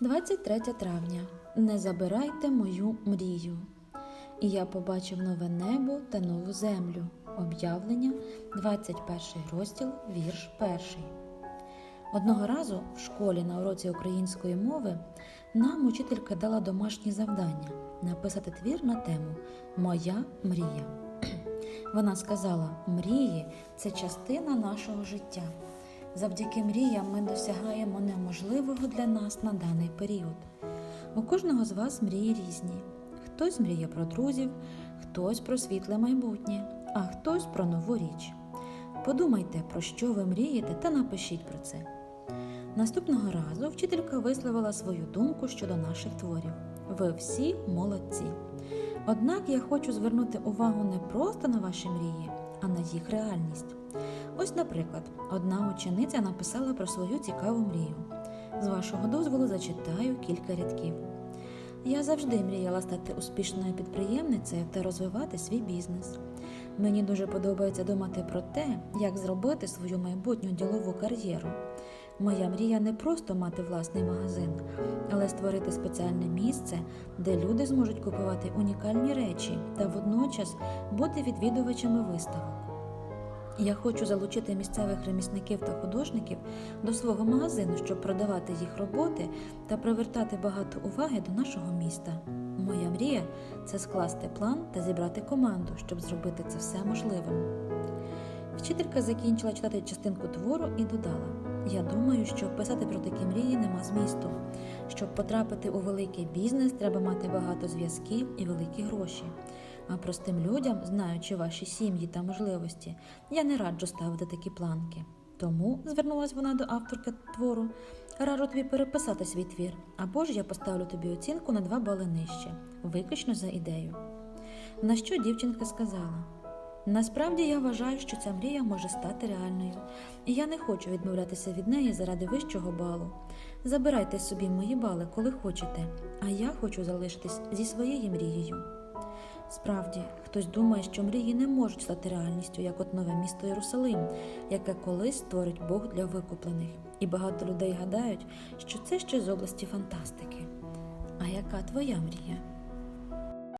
23 травня. Не забирайте мою мрію. І я побачив нове небо та нову землю. Об'явлення, 21 розділ, вірш 1. Одного разу в школі на уроці української мови нам учителька дала домашнє завдання написати твір на тему Моя мрія. Вона сказала: мрії це частина нашого життя. Завдяки мріям ми досягаємо неможливого для нас на даний період. У кожного з вас мрії різні. Хтось мріє про друзів, хтось про світле майбутнє, а хтось про нову річ. Подумайте, про що ви мрієте, та напишіть про це. Наступного разу вчителька висловила свою думку щодо наших творів. Ви всі молодці. Однак я хочу звернути увагу не просто на ваші мрії, а на їх реальність. Ось, наприклад, одна учениця написала про свою цікаву мрію. З вашого дозволу зачитаю кілька рядків. Я завжди мріяла стати успішною підприємницею та розвивати свій бізнес. Мені дуже подобається думати про те, як зробити свою майбутню ділову кар'єру. Моя мрія не просто мати власний магазин, але створити спеціальне місце, де люди зможуть купувати унікальні речі та водночас бути відвідувачами виставок. Я хочу залучити місцевих ремісників та художників до свого магазину, щоб продавати їх роботи та привертати багато уваги до нашого міста. Моя мрія це скласти план та зібрати команду, щоб зробити це все можливим. Вчителька закінчила читати частинку твору і додала: Я думаю, що писати про такі мрії нема змісту. Щоб потрапити у великий бізнес, треба мати багато зв'язків і великі гроші. А простим людям, знаючи ваші сім'ї та можливості, я не раджу ставити такі планки. Тому, звернулася вона до авторки твору, раджу тобі переписати свій твір, або ж я поставлю тобі оцінку на два бали нижче, виключно за ідею. На що дівчинка сказала: Насправді я вважаю, що ця мрія може стати реальною, і я не хочу відмовлятися від неї заради вищого балу. Забирайте собі мої бали, коли хочете, а я хочу залишитись зі своєю мрією. Справді, хтось думає, що мрії не можуть стати реальністю, як от нове місто Єрусалим, яке колись створить Бог для викуплених. І багато людей гадають, що це ще з області фантастики. А яка твоя мрія?